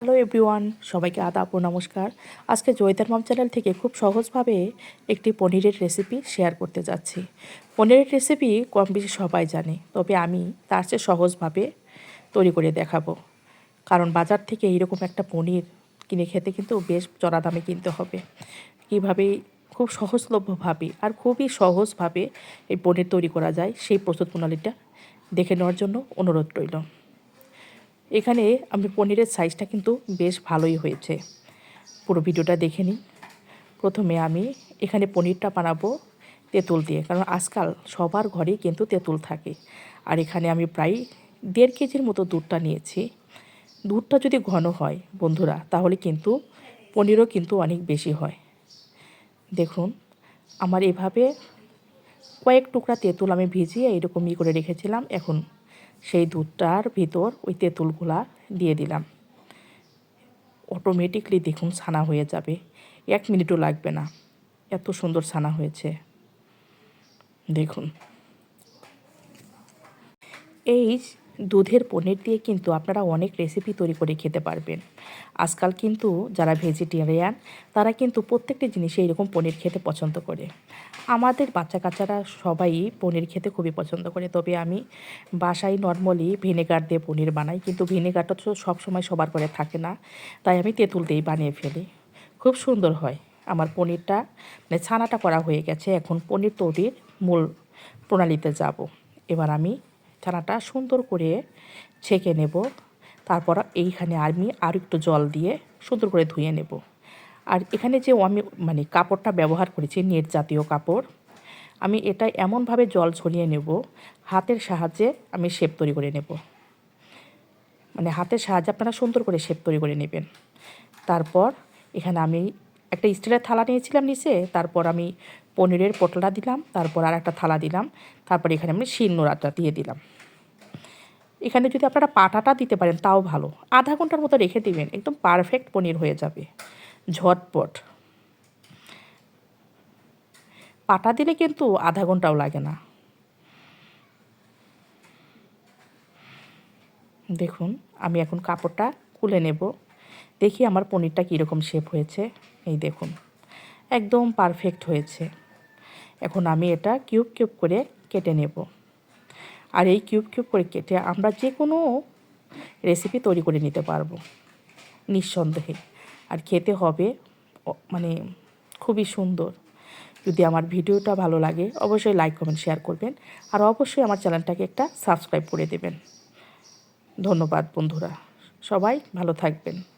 Hello everyone সবাইকে আদাব ও নমস্কার। আজকে জয়িতার মাম চ্যানেল থেকে খুব সহজভাবে একটি পনিরের রেসিপি শেয়ার করতে যাচ্ছি। পনিরের রেসিপি কম বেশি সবাই জানে, তবে আমি তার চেয়ে সহজভাবে তৈরি করে দেখাবো। কারণ বাজার থেকে এইরকম একটা পনির কিনে খেতে কিন্তু বেশ চড়া দামে কিনতে হবে। কীভাবে খুব সহজলভ্যভাবে আর খুবই সহজভাবে এই পনির তৈরি করা যায়, সেই প্রস্তুত প্রণালীটা দেখে নেওয়ার জন্য অনুরোধ রইল। এখানে আমি পনিরের সাইজটা কিন্তু বেশ ভালোই হয়েছে। পুরো ভিডিওটা দেখে নিই প্রথমে আমি এখানে পনিরটা বানাবো তেঁতুল দিয়ে, কারণ আজকাল সবার ঘরেই কিন্তু তেঁতুল থাকে। আর এখানে আমি প্রায় দেড় কেজির মতো দুধটা নিয়েছি। দুধটা যদি ঘন হয়, বন্ধুরা, তাহলে কিন্তু পনিরও কিন্তু অনেক বেশি হয়। দেখুন, আমার এভাবে কয়েক টুকরা তেঁতুল আমি ভিজিয়ে এরকমই করে রেখেছিলাম। এখন সেই দুধটার ভিতর ওই তেঁতুলগুলা দিয়ে দিলাম। অটোমেটিকলি দেখুন ছানা হয়ে যাবে। এক মিনিটও লাগবে না। এত সুন্দর ছানা হয়েছে। দেখুন। এই দুধের পনির দিয়ে কিন্তু আপনারা অনেক রেসিপি তৈরি করে খেতে পারবেন। আজকাল কিন্তু যারা ভেজিটেরিয়ান তারা কিন্তু প্রত্যেকটি জিনিসে এরকম পনির খেতে পছন্দ করে। আমাদের বাচ্চা কাচ্চারা সবাই পনির খেতে খুবই পছন্দ করে। তবে আমি বাসায় নর্মালি ভিনেগার দিয়ে পনির বানাই, কিন্তু ভিনেগারটা তো সবসময় সবার করে থাকে না, তাই আমি তেঁতুল দিয়েই বানিয়ে ফেলি। খুব সুন্দর হয়। আমার পনিরটা মানে ছানাটা করা হয়ে গেছে, এখন পনির তৈরির মূল প্রণালীতে যাব। এবার আমি ছানাটা সুন্দর করে ছেঁকে নেব। তারপর এইখানে আমি আর একটু জল দিয়ে সুন্দর করে ধুয়ে নেব। আর এখানে যে আমি মানে কাপড়টা ব্যবহার করেছি নেট জাতীয় কাপড়, আমি এটা এমনভাবে জল ছড়িয়ে নেব, হাতের সাহায্যে আমি শেপ তৈরি করে নেব। মানে হাতের সাহায্যে আপনারা সুন্দর করে শেপ তৈরি করে নেবেন। তারপর এখানে আমি একটা স্টিলের থালা নিয়েছিলাম নিচে, তারপর আমি পনিরের পটলা দিলাম, তারপর আর একটা থালা দিলাম, তারপর এখানে আমি শিলনোড়াটা দিয়ে দিলাম। এখানে যদি আপনারা পাটাটা দিতে পারেন, তাও ভালো। আধা ঘণ্টার মতো রেখে দিবেন, একদম পারফেক্ট পনির হয়ে যাবে। ঝটপট। পাটা দিলে কিন্তু আধা ঘন্টাও লাগে না। দেখুন, আমি এখন কাপড়টা খুলে নেব। দেখি আমার পনিরটা কীরকম শেপ হয়েছে। এই দেখুন, একদম পারফেক্ট হয়েছে। এখন আমি এটা কিউব কিউব করে কেটে নেব। আর এই কিউব কিউব করে কেটে আমরা যে কোনো রেসিপি তৈরি করে নিতে পারব। নিঃসন্দেহে। আর খেতে হবে মানে খুবই সুন্দর। যদি আমার ভিডিওটা ভালো লাগে, অবশ্যই লাইক কমেন্ট শেয়ার করবেন। আর অবশ্যই আমার চ্যানেলটাকে একটা সাবস্ক্রাইব করে দেবেন। ধন্যবাদ বন্ধুরা। সবাই ভালো থাকবেন।